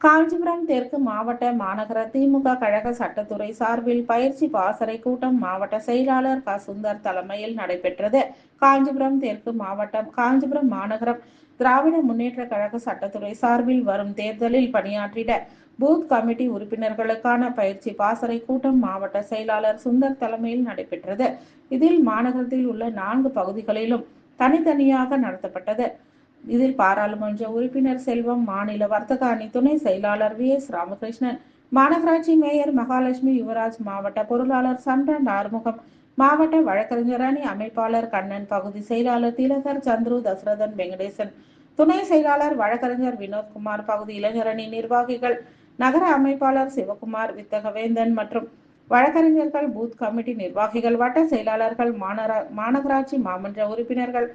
காஞ்சிபுரம் தெற்கு மாவட்ட மாநகர திமுக கழக சட்டத்துறை சார்பில் பயிற்சி பாசறை கூட்டம் மாவட்ட செயலாளர் க. சுந்தர் தலைமையில் நடைபெற்றது. காஞ்சிபுரம் தெற்கு மாவட்டம் காஞ்சிபுரம் மாநகரம் திராவிட முன்னேற்ற கழக சட்டத்துறை சார்பில் வரும் தேர்தலில் பணியாற்றிட பூத் கமிட்டி உறுப்பினர்களுக்கான பயிற்சி பாசறை கூட்டம் மாவட்ட செயலாளர் சுந்தர் தலைமையில் நடைபெற்றது. இதில் மாநகரத்தில் உள்ள நான்கு பகுதிகளிலும் தனித்தனியாக நடத்தப்பட்டது. இதில் பாராளுமன்ற உறுப்பினர் செல்வம் மாநில வர்த்தக அணி துணை செயலாளர் வி. எஸ். ராமகிருஷ்ணன் மாநகராட்சி மேயர் மகாலட்சுமி யுவராஜ் மாவட்ட பொருளாளர் சந்திரன் ஆறுமுகம் மாவட்ட வழக்கறிஞர் அணி அமைப்பாளர் கண்ணன் பகுதி செயலாளர் திலகர் சந்துரு தசரதன் வெங்கடேசன் துணை செயலாளர் வழக்கறிஞர் வினோத்குமார் பகுதி இளைஞரணி நிர்வாகிகள் நகர அமைப்பாளர் சிவகுமார் வித்தகவேந்தன் மற்றும் வழக்கறிஞர்கள் பூத் கமிட்டி நிர்வாகிகள் வட்ட செயலாளர்கள் மாநகராட்சி மாமன்ற உறுப்பினர்கள்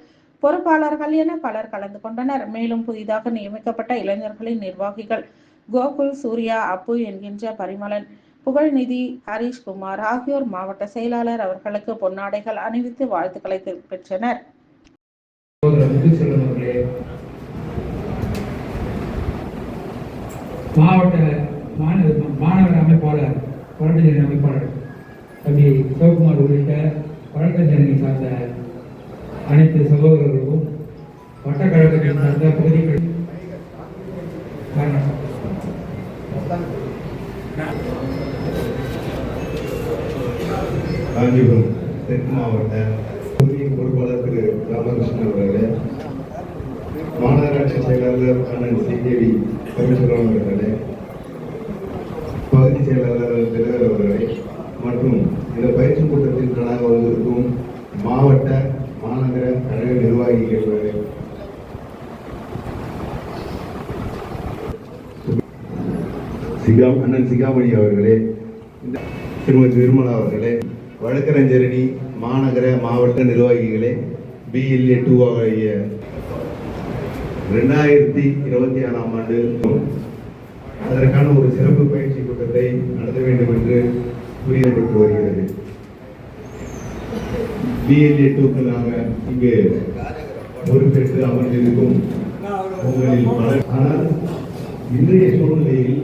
பொறுப்பாளர்கள் என பலர் கலந்து கொண்டனர். மேலும் புதிதாக நியமிக்கப்பட்ட இளைஞர்களின் நிர்வாகிகள் கோகுல் சூர்யா அப்பு என்கின்ற பரிமளன் புகழ்நிதி ஹரீஷ்குமார் ஆகியோர் மாவட்ட செயலாளர் அவர்களுக்கு பொன்னாடைகள் அணிவித்து வாழ்த்துக்களை பெற்றனர் மாவட்ட மாணவர் மாநகர அமைப்பாளர் வழக்கறிஞர் அமைப்பாளர் தம்பி சிவகுமார் உள்ளிட்ட வழக்கறிஞரணி சார்ந்த அனைத்து சகோதரர்களுக்கும் வட்டக்கழகத்தை சார்ந்த பகுதிகள். காஞ்சிபுரம் தெற்கு மாவட்ட தொகுதியின் பொறுப்பாளர் திரு ராமகிருஷ்ணன் அவர்களே மாநகராட்சி செயலாளர் அண்ணன் சிகேவி பரமேஸ்வரன் அவர்களே பகுதி செயலாளர் திலகர் அவர்களே மற்றும் இந்த பயிற்சி கூட்டத்தில் கலந்து வந்திருக்கும் மாவட்ட மாநகர கழக நிர்வாகிகள் அவர்களே சிகாம் அண்ணன் சிகாமணி அவர்களே இந்த திருமதி நிர்மலா அவர்களே வழக்கறிஞரணி மாநகர மாவட்ட நிர்வாகிகளே பிஎல்ஏ டூ ஆகிய ரெண்டாயிரத்தி இருபத்தி ஆறாம் ஆண்டு அதற்கான ஒரு சிறப்பு பயிற்சி கூட்டத்தை நடத்த வேண்டும் என்று புரியப்பட்டு வருகிறது. பிஎல்ஏ டூக்களாக இங்கு பொறுப்பேற்று அமர்ந்திருக்கும் உங்களில் பலர். ஆனால் இன்றைய சூழ்நிலையில்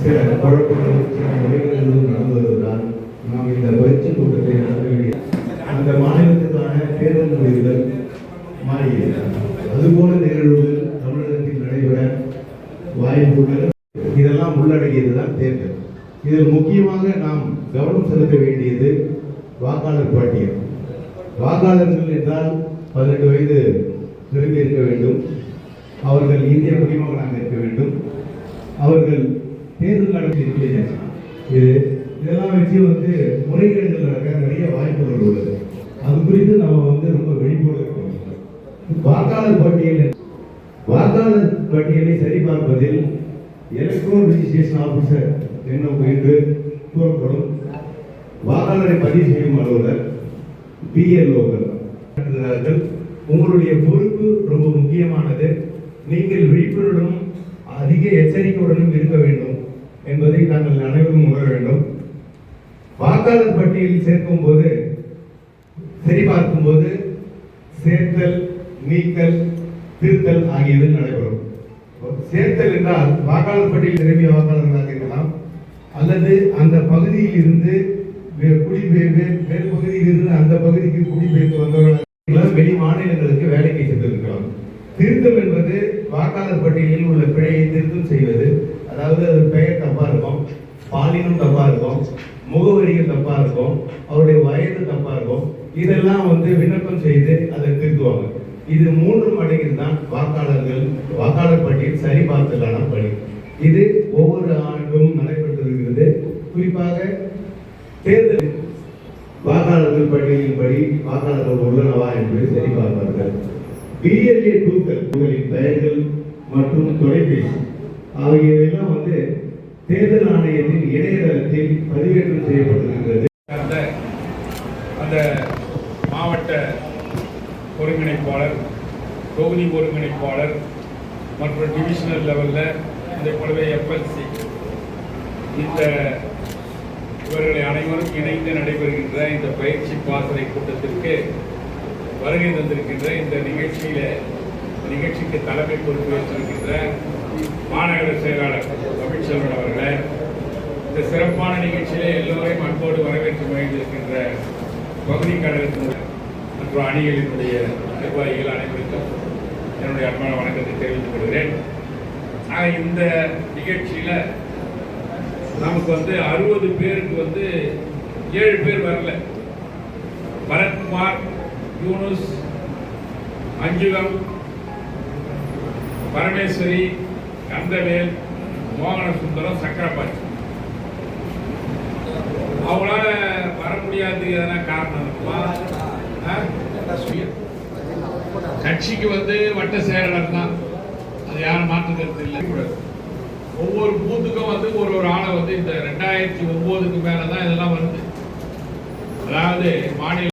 சில குழப்பங்களும் சில முறைகளும் நடந்து வருவதால் நாம் இந்த பயிற்சி கூட்டத்தை நடத்த வேண்டிய இதில் முக்கியமாக நாம் கவனம் செலுத்த வேண்டியது வாக்காளர் பட்டியல். வாக்காளர்கள் என்றால் பதினெட்டு வயது நிரம்பி இருக்க வேண்டும். அவர்கள் இந்திய குடிமகனாக இருக்க வேண்டும். அவர்கள் தேர்தல் நடத்தி இது இதெல்லாம் வச்சு வந்து முறைகேடுகள் நடக்க நிறைய வாய்ப்புகள் உள்ளது. அது குறித்து நம்ம வந்து ரொம்ப விழிப்புணர்வு இருக்கணும். வாக்காளர் பட்டியல் வாக்காளர் பட்டியலை சரிபார்ப்பதில் எலக்ட்ரோன் ரிஜிஸ்ட்ரேஷன் ஆஃபீஸர் எண்ணம் என்று கூறப்படும் வாக்காளரை பதிவு செய்யும் அலுவலர் பிஎல்ஓக்கள் உங்களுடைய பொறுப்பு ரொம்ப முக்கியமானது. நீங்கள் விழிப்புணர்வுடனும் அதிக எச்சரிக்கையுடனும் இருக்க வேண்டும் என்பதை நாங்கள் அனைவரும் உணர வேண்டும். வாக்காளர் பட்டியலில் சேர்க்கும் போது சரிபார்க்கும் போது சேர்த்தல் நீக்கல் திருத்தல் ஆகியவை நடைபெறும். சேர்த்தல் என்றால் வாக்காளர் பட்டியல் நிரம்பிய வாக்காளர்களாக இருக்கலாம். அல்லது அந்த பகுதியில் இருந்து வே- குடிபெயர் வேறு பகுதியில் இருந்து அந்த பகுதிக்கு குடிபெயர்ந்து வந்தவர்கள் வெளி மாநிலங்களுக்கு வேலைக்கு சென்றிருக்கலாம். திருத்தம் என்பது வாக்காளர் பட்டியலில் உள்ள பிழையை திருத்தம் செய்வது. அதாவது அது பெயர் தப்பா இருக்கும் பாலினம் தப்பா இருக்கும் முகவரிகள் தப்பா இருக்கும் அவருடைய வயது தப்பா இருக்கும். இதெல்லாம் வந்து விண்ணப்பம் செய்து அதை திருத்துவாங்க. இது மூன்று மடங்கில் தான் வாக்காளர்கள் வாக்காளர் பட்டியல் சரிபார்த்தலான பணி. இது ஒவ்வொரு ஆண்டும் நடக்க வருகிறது குறிப்பாக தேர்தல் வாக்காளர்கள் பட்டியலின்படி வாக்காளர்கள் உள்ளனவா என்பதை சரிபார்ப்பார்கள். பிஎல்ஏ டூக்கள் உங்களின் பெயர்கள் மற்றும் தொலைபேசி ஆகியவையெல்லாம் வந்து தேர்தல் ஆணையத்தின் இணையதளத்தில் பதிவேற்றம் செய்யப்பட்டிருக்கிறது. அந்த அந்த மாவட்ட ஒருங்கிணைப்பாளர் தொகுதி ஒருங்கிணைப்பாளர் மற்றும் டிவிஷனல் லெவலில் அதே போலவே எஃப்எல்சி இந்த இவர்களை அனைவரும் இணைந்து நடைபெறுகின்ற இந்த பயிற்சி பாசறை கூட்டத்திற்கு வருகை தந்திருக்கின்ற இந்த நிகழ்ச்சியில நிகழ்ச்சிக்கு தலைமை பொறுப்பேற்றிருக்கின்ற மாநகர செயலாளர் தமிழ்ச்செல்வன் அவர்களை இந்த சிறப்பான நிகழ்ச்சியிலே எல்லோரையும் அன்போடு வரவேற்று மகிழ்ந்திருக்கின்ற பகுதி கழகத்தினுடைய மற்றும் அணிகளினுடைய நிர்வாகிகள் அனைவருக்கும் என்னுடைய அன்பான வணக்கத்தை தெரிவித்துக் கொள்கிறேன். இந்த நிகழ்ச்சியில நமக்கு வந்து அறுபது பேருக்கு வந்து ஏழு பேர் வரல. பரத்குமார் யூனுஸ் அஞ்சுகம் பரமேஸ்வரி கந்தவேல் மோகன சுந்தரம் சக்கரபாச்சி அவங்களால வர முடியாததுக்கு எதனா காரணம் இருக்குமா? கட்சிக்கு வந்து வட்ட செயலாளர் தான் அது யாரும் மாற்றுக்கிறது இல்லை. ஒவ்வொரு பூத்துக்கும் வந்து ஒரு ஒரு ஆளை வந்து இந்த ரெண்டாயிரத்தி ஒன்பதுக்கு மேலே தான் இதெல்லாம் வருது. அதாவது மாநில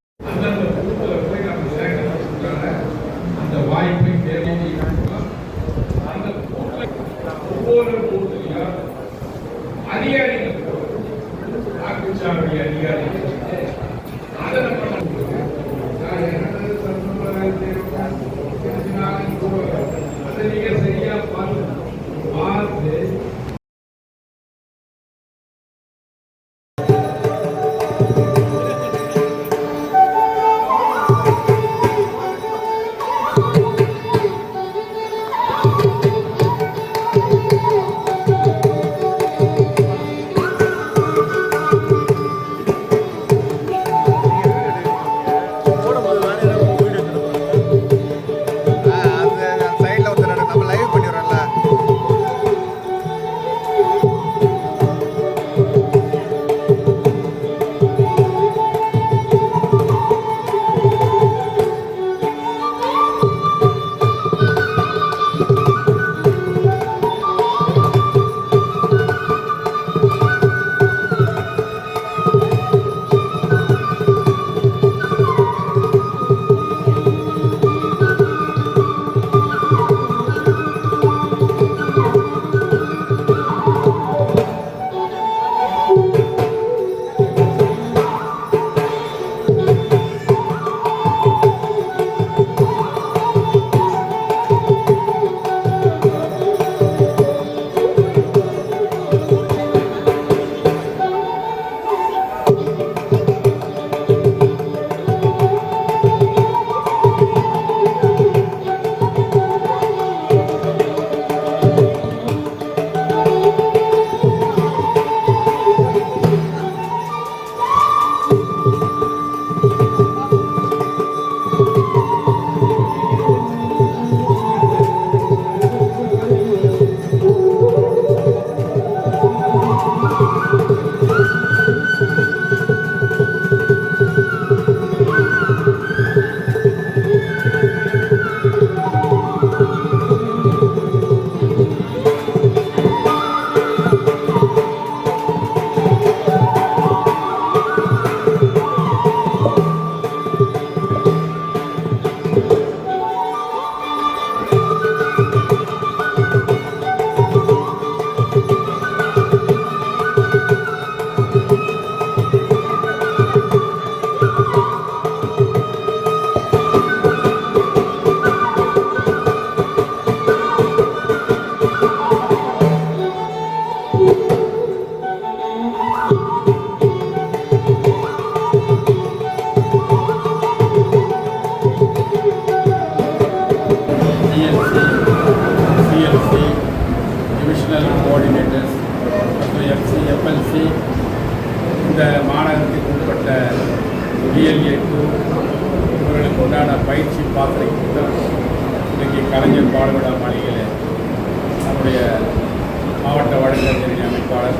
சிஎல்சி சிஎல்சி டிவிஷனல் கோஆர்டினேட்டர்ஸ் மற்றும் எஃப்சி எஃப்எல்சி இந்த மாநகரத்துக்கு உட்பட்ட டிஎல்ஏ டூ இவர்களுக்கு உண்டான பயிற்சி பாத்திரை கூட்டம் இன்றைக்கு கலைஞர் பாடுவிடா மாளிகையில் நம்முடைய மாவட்ட வழக்கறிஞர் அமைப்பாளர்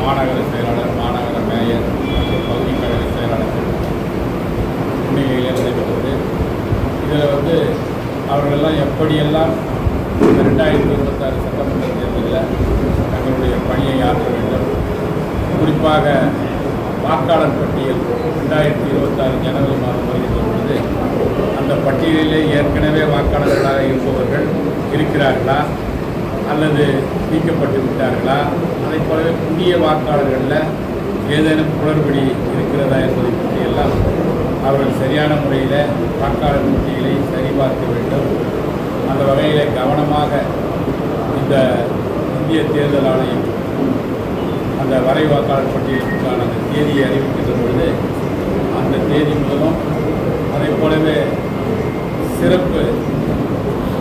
மாநகர செயலாளர் மாநகர மேயர் மற்றும் பகுதி கழக செயலாளர்கள் முன்னிலையில் நடைபெற்றது இதில் வந்து அவர்களெல்லாம் எப்படியெல்லாம் இந்த ரெண்டாயிரத்தி இருபத்தாறு சட்டமன்ற தேர்தலில் தங்களுடைய பணியை ஆற்ற வேண்டும். குறிப்பாக வாக்காளர் பட்டியல் ரெண்டாயிரத்தி இருபத்தாறு ஜனவரி மாதம் வருகின்ற பொழுது அந்த பட்டியலிலே ஏற்கனவே வாக்காளர்களாக இருப்பவர்கள் இருக்கிறார்களா? அல்லது நீக்கப்பட்டு விட்டார்களா? அதைப் போலவே புதிய வாக்காளர்களில் ஏதேனும் குளறுபடி இருக்கிறதா என்பதை பற்றியெல்லாம் அவர்கள் சரியான முறையில் வாக்காளர் பட்டியலை சரிபார்க்க வேண்டும். அந்த வகையில் கவனமாக இந்த இந்திய தேர்தல் ஆணையம் அந்த வரை வாக்காளர் பட்டியலுக்கான அந்த தேதியை அறிவிக்கின்ற பொழுது அந்த தேதி மூலம் அதை போலவே சிறப்பு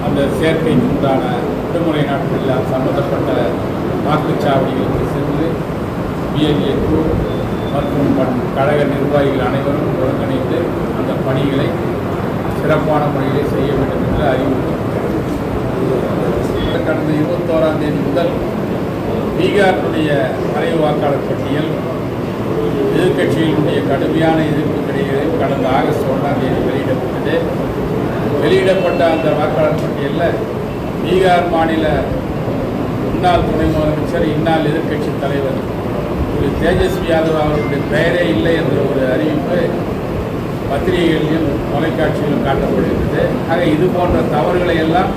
அந்த சேர்க்கைக்கு உண்டான விடுமுறை நாட்களில் சம்பந்தப்பட்ட வாக்குச்சாவடிகளுக்கு சென்று பிஎல்ஏ மற்றும் கழக நிர்வாகிகள் அனைவரும் ஒருங்கிணைந்து அந்த பணிகளை சிறப்பான முறையிலே செய்ய வேண்டும் என்று அறிவுறுத்தப்பட்டது கடந்த இருபத்தோராம் தேதி முதல் பீகாரினுடைய வரைவு வாக்காளர் பட்டியல் எதிர்க்கட்சிகளுடைய கடுமையான எதிர்ப்பு கிடைக்கிறது கடந்த ஆகஸ்ட் ஒன்றாம் தேதி வெளியிடப்பட்டது. வெளியிடப்பட்ட அந்த வாக்காளர் பட்டியலில் பீகார் மாநில முன்னாள் துணை முதலமைச்சர் இன்னால் எதிர்க்கட்சி தலைவர் திரு. தேஜஸ்வி யாதவ் அவர்களுடைய பெயரே இல்லை என்ற ஒரு அறிவிப்பு பத்திரிகைகளிலும் தொலைக்காட்சியிலும் காட்டப்படுகிறது. ஆக இது போன்ற தவறுகளை எல்லாம்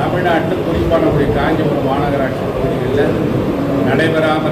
தமிழ்நாட்டில் குறிப்பாக நம்முடைய காஞ்சிபுரம் மாநகராட்சி பகுதிகளில் நடைபெறாமல்